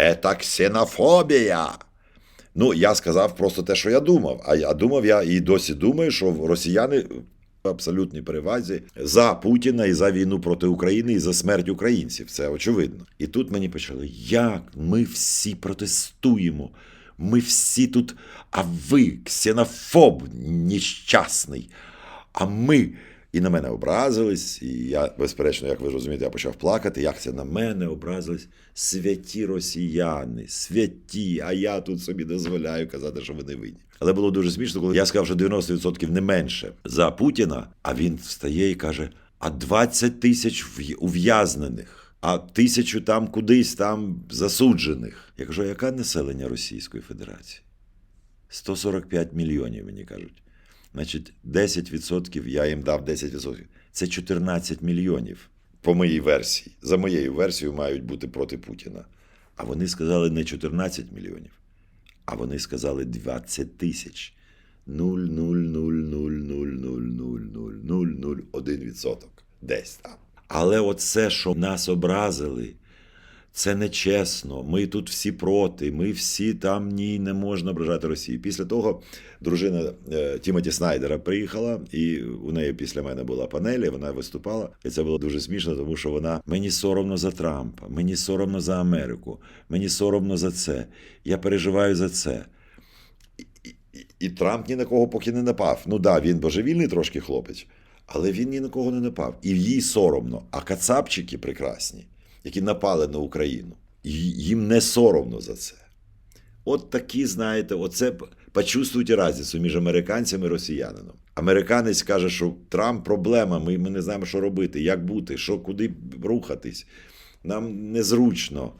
Ета ксенофобія. Ну, я сказав просто те, що я думав. А я думав, я і досі думаю, що росіяни в абсолютній перевазі за Путіна і за війну проти України і за смерть українців. Це очевидно. І тут мені почали, як ми всі протестуємо. Ми всі тут, а ви ксенофоб нещасний. А ми. І на мене образились, і я, безперечно, як ви розумієте, я почав плакати. Як це на мене образились святі росіяни, святі, а я тут собі дозволяю казати, що вони винні. Але було дуже смішно, коли я сказав, що 90% не менше за Путіна, а він встає і каже: а 20 тисяч ув'язнених, а тисячу там кудись там засуджених. Я кажу, яке населення Російської Федерації? 145 мільйонів, мені кажуть. Значить, 10% я їм дав 10%. Це 14 мільйонів по моїй версії. За моєю версією мають бути проти Путіна. А вони сказали не 14 мільйонів, а вони сказали 20 тисяч. 0,000000001% десь там. Але оце, що нас образили, це нечесно. Ми тут всі проти. Ми всі там ні, не можна ображати Росію. Після того дружина е, Тімоті Снайдера приїхала, і у неї після мене була панель, і вона виступала. І це було дуже смішно, тому що вона мені соромно за Трампа, мені соромно за Америку, мені соромно за це. Я переживаю за це. І Трамп ні на кого поки не напав. Ну да, він божевільний трошки хлопець, але він ні на кого не напав. І їй соромно. А кацапчики прекрасні, які напали на Україну, й- їм не соромно за це. От такі, знаєте, оце п- почувствуйте разницю між американцем і росіянином. Американець каже, що Трамп проблема, ми, ми не знаємо, що робити, як бути, що, куди рухатись. Нам незручно.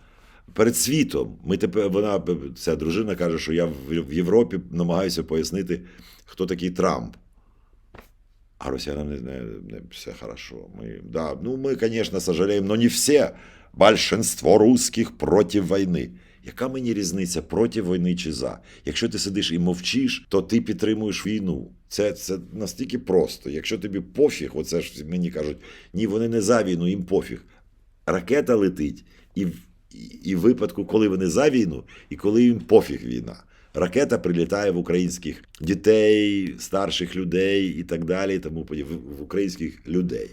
Перед світом ми тепер вона ця дружина каже, що я в Європі намагаюся пояснити, хто такий Трамп. А не все хорошо. Мы, да, ну, мы, конечно, сожалеем, но не все. Большинство русских проти війни. Яка мені різниця проти війни чи за? Якщо ти сидиш і мовчиш, то ти підтримуєш війну. Це, це настільки просто. Якщо тобі пофіг, оце ж мені кажуть, ні, вони не за війну, їм пофіг. Ракета летить, і, і, і випадку, коли вони за війну, і коли їм пофіг війна. Ракета прилітає в українських дітей, старших людей і так далі, тому в українських людей.